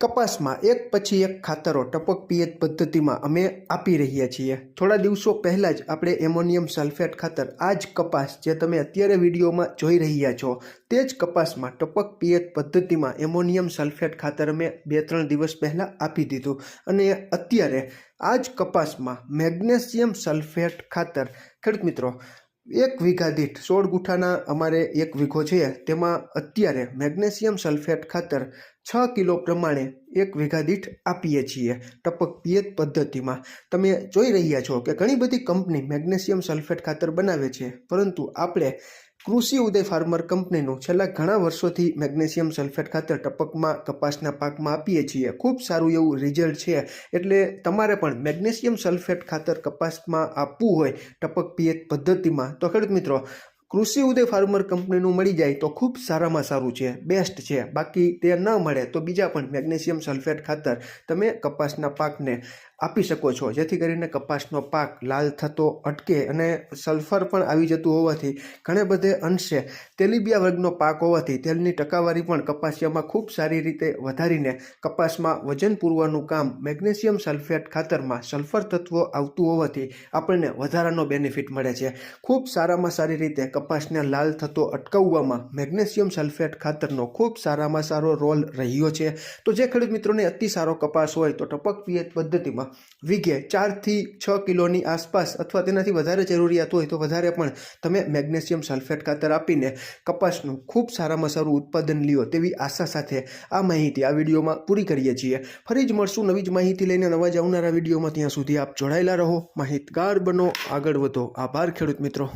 કપાસમાં એક પછી એક ખાતરો ટપક પિયત પદ્ધતિમાં અમે આપી રહ્યા છીએ. થોડા દિવસો પહેલાં જ આપણે એમોનિયમ સલ્ફેટ ખાતર, આ જ કપાસ જે તમે અત્યારે વિડીયોમાં જોઈ રહ્યા છો, તે જ કપાસમાં ટપક પિયત પદ્ધતિમાં એમોનિયમ સલ્ફેટ ખાતર અમે બે ત્રણ દિવસ પહેલાં આપી દીધું. અને અત્યારે આ જ કપાસમાં મેગ્નેશિયમ સલ્ફેટ ખાતર ખેડૂત મિત્રો એક વીઘા દીઠ સોળ ગુઠાના અમારે એક વીઘો છે. તેમાં અત્યારે મેગ્નેશિયમ સલ્ફેટ ખાતર છ કિલો પ્રમાણે એક વીઘા દીઠ આપીએ છીએ ટપક પિયત પદ્ધતિમાં. તમે જોઈ રહ્યા છો કે ઘણી બધી કંપની મેગ્નેશિયમ સલ્ફેટ ખાતર બનાવે છે. પરંતુ આપણે કૃષિ ઉદય ફાર્મર કંપનીનું છેલ્લા ઘણા વર્ષોથી મેગ્નેશિયમ સલ્ફેટ ખાતર ટપકમાં, કપાસના પાકમાં આપીએ છીએ. ખૂબ સારું એવું રિઝલ્ટ છે. એટલે તમારે પણ મેગ્નેશિયમ સલ્ફેટ ખાતર કપાસમાં આપવું હોય, ટપક પિયત પદ્ધતિમાં, તો ખેડૂત મિત્રો, કૃષિ ઉદય ફાર્મર કંપનીનું મળી જાય તો ખૂબ સારામાં સારું છે. બેસ્ટ છે. બાકી તે ન મળે તો બીજા પણ મેગ્નેશિયમ સલ્ફેટ ખાતર તમે કપાસના પાકને આપી શકો છો. જેથી કરીને કપાસનો પાક લાલ થતો અટકે અને સલ્ફર પણ આવી જતું હોવાથી ઘણે બધે અંશે તેલીબિયા વર્ગનો પાક હોવાથી તેલની ટકાવારી પણ કપાસિયામાં ખૂબ સારી રીતે વધારીને કપાસમાં વજન પૂરવાનું કામ મેગ્નેશિયમ સલ્ફેટ ખાતરમાં સલ્ફર તત્વો આવતું હોવાથી આપણને વધારાનો બેનિફિટ મળે છે. ખૂબ સારામાં સારી રીતે કપાસને લાલ થતો અટકાવવામાં મેગ્નેશિયમ સલ્ફેટ ખાતરનો ખૂબ સારામાં સારો રોલ રહ્યો છે. તો જે ખેડૂત મિત્રોને અતિ સારો કપાસ હોય તો ટપક પિયત પદ્ધતિમાં વીઘે ચારથી છ કિલોની આસપાસ અથવા તેનાથી વધારે જરૂરિયાત હોય તો વધારે પણ તમે મેગ્નેશિયમ સલ્ફેટ ખાતર આપીને કપાસનું ખૂબ સારામાં સારું ઉત્પાદન લ્યો તેવી આશા સાથે આ માહિતી આ વિડીયોમાં પૂરી કરીએ છીએ. ફરી જ મળશું નવી જ માહિતી લઈને નવા જ આવનારા વિડીયોમાં. ત્યાં સુધી આપ જોડાયેલા રહો. માહિતગાર બનો. આગળ વધો. આભાર ખેડૂત મિત્રો.